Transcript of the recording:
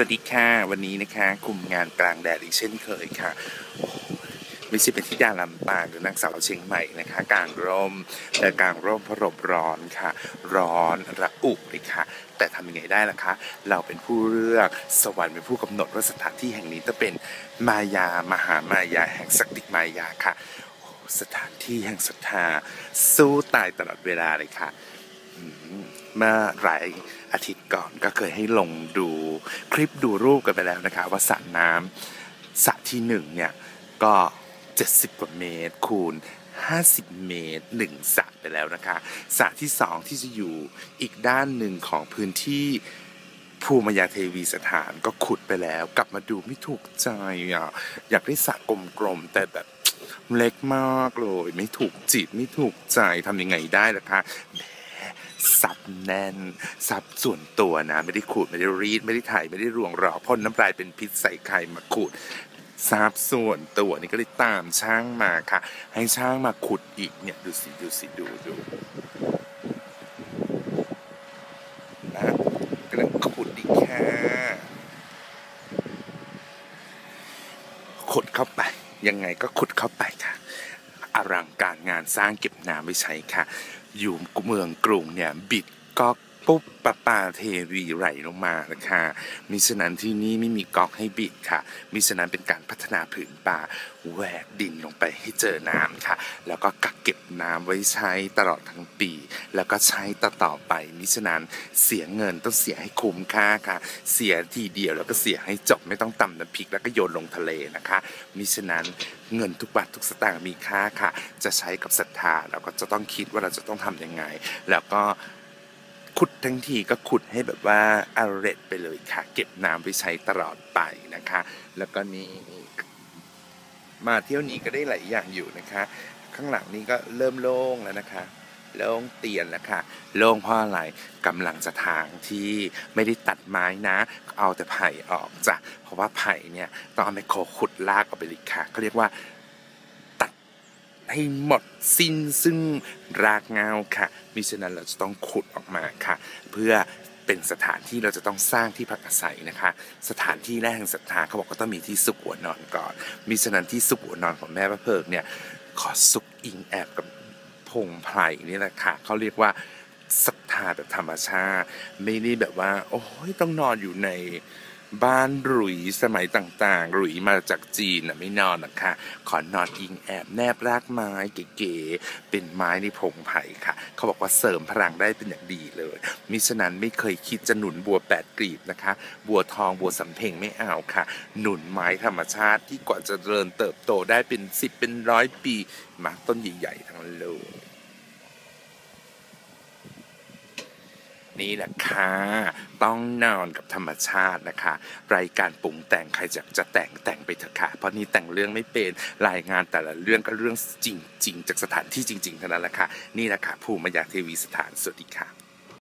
วัสดีค่ะ วันนี้นะคะกลุ่มงานกลางแดดอีกเช่นเคยค่ะไม่ใช่เป็นที่ดาลำปางหรือนางสาวเชียงใหม่นะคะกลางร่มแต่กลางร่มพระรบร้อนค่ะ ร้อนระอุเลยค่ะ แต่ทำยังไงได้ล่ะคะ เราเป็นผู้เลือกสวรรค์เป็นผู้กำหนดว่าสถานที่แห่งนี้จะเป็นมายามหามายาแห่งศักดิมายาค่ะ สถานที่แห่งศรัทธาสู้ตายตลอดเวลาเลยค่ะ เมื่อหลายอาทิตย์ก่อนก็เคยให้ลงดูคลิปดูรูปกันไปแล้วนะคะ ว่าสระน้ำสระที่หนึ่งเนี่ย ก็ 70 กว่าเมตร คูณ 50 เมตรหนึ่งสระไปแล้วนะคะสระที่สองที่จะอยู่อีกด้านหนึ่งของพื้นที่ภูมายาเทวีสถานก็ขุดไปแล้ว กลับมาดูไม่ถูกใจอะอยากได้สระกลมๆแต่แบบเล็กมากเลย ไม่ถูกจิตไม่ถูกใจทำยังไงได้ล่ะคะ ซับแน่นซับส่วนตัวนะ ไม่ได้ขูดไม่ได้รีด ไม่ได้ถ่ายไม่ได้รวงหรอกพ่นน้ำลายเป็นพิษใส่ไข่มาขูดซับส่วนตัวนี่ก็เลยตามช่างมาค่ะ ให้ช่างมาขุดอีกเนี่ย ดูสิดูสิดูดูนะกำลังขุดอีกค่ะขุดเข้าไป ยังไงก็ขุดเข้าไปค่ะ อลังการงานสร้างเก็บน้ำไว้ใช้ค่ะ อยู่เมืองกรุงเนี่ยบิดก๊อกปุ๊บปะปาเทวีไหลลงมานะคะมิฉะนั้นที่นี่ไม่มีก๊อกให้บิดค่ะ มิฉะนั้นเป็นการพัฒนาผืนป่าแหวกดินลงไปให้เจอน้ำค่ะ แล้วก็กักเก็บน้ำไว้ใช้ตลอดทั้งปี แล้วก็ใช้ต่อต่อไป มิฉะนั้นเสียเงินต้องเสียให้คุ้มค่าค่ะ เสียทีเดียวแล้วก็เสียให้จบไม่ต้องตำน้ำพริกแล้วก็โยนลงทะเลนะคะ มิฉะนั้น เงินทุกบาททุกสตางค์มีค่าค่ะ จะใช้กับศรัทธาเราก็จะต้องคิดว่าเราจะต้องทำยังไง แล้วก็ขุดทั้งทีก็ขุดให้แบบว่าอาเรตไปเลยค่ะ เก็บน้ำไปใช้ตลอดไปนะคะ แล้วก็นี่มาเที่ยวนี้ก็ได้หลายอย่างอยู่นะคะ ข้างหลังนี้ก็เริ่มโล่งแล้วนะคะ โล่งเตียนแล้วค่ะโล่งเพราะอะไรกำลังจะทางที่ไม่ได้ตัดไม้นะ เอาแต่ไผ่ออกจ้ะเพราะว่าไผ่เนี่ยต้องเอาไมโครขุดลากออกไปเลยค่ะเขาเรียกว่าตัดให้หมดสิ้นซึ่งรากเงาค่ะมิฉะนั้นเราจะต้องขุดออกมาค่ะ เพื่อเป็นสถานที่เราจะต้องสร้างที่พักอาศัยนะคะ สถานที่แรกแห่งศรัทธาเขาบอกก็ต้องมีที่ซุกหัวนอนก่อนมิฉะนั้นที่ซุกหัวนอนของแม่พระเพิกเนี่ยขอซุกอิงแอบกับ พงไพรนี่แหละค่ะเขาเรียกว่าศรัทธาแบบธรรมชาติ ไม่ได้แบบว่า โอ้ยต้องนอนอยู่ใน บ้านหรุยสมัยต่างๆหรุยมาจากจีนน่ะไม่นอนนะคะ ขอนอนอิงแอบแนบรากไม้เก๋ๆเป็นไม้ในพงไผ่ค่ะ เขาบอกว่าเสริมพลังได้เป็นอย่างดีเลย มิฉะนั้นไม่เคยคิดจะหนุนบัวแปดกลีบนะคะ บัวทองบัวสำเพ็งไม่เอาค่ะ หนุนไม้ธรรมชาติที่กว่าจะเจริญเติบโตได้เป็นสิบเป็นร้อยปีมาต้นใหญ่ๆทั้งเลย นี่แหละค่ะต้องนอนกับธรรมชาตินะคะ รายการปรุงแต่งใครจะจะแต่งแต่งไปเถอะค่ะเพราะนี่แต่งเรื่องไม่เป็นรายงานแต่ละเรื่องก็เรื่องจริง ๆ จากสถานที่จริงๆเท่านั้นแหละค่ะนี่แหละค่ะภูมิยาเทวีสถานสวัสดีค่ะ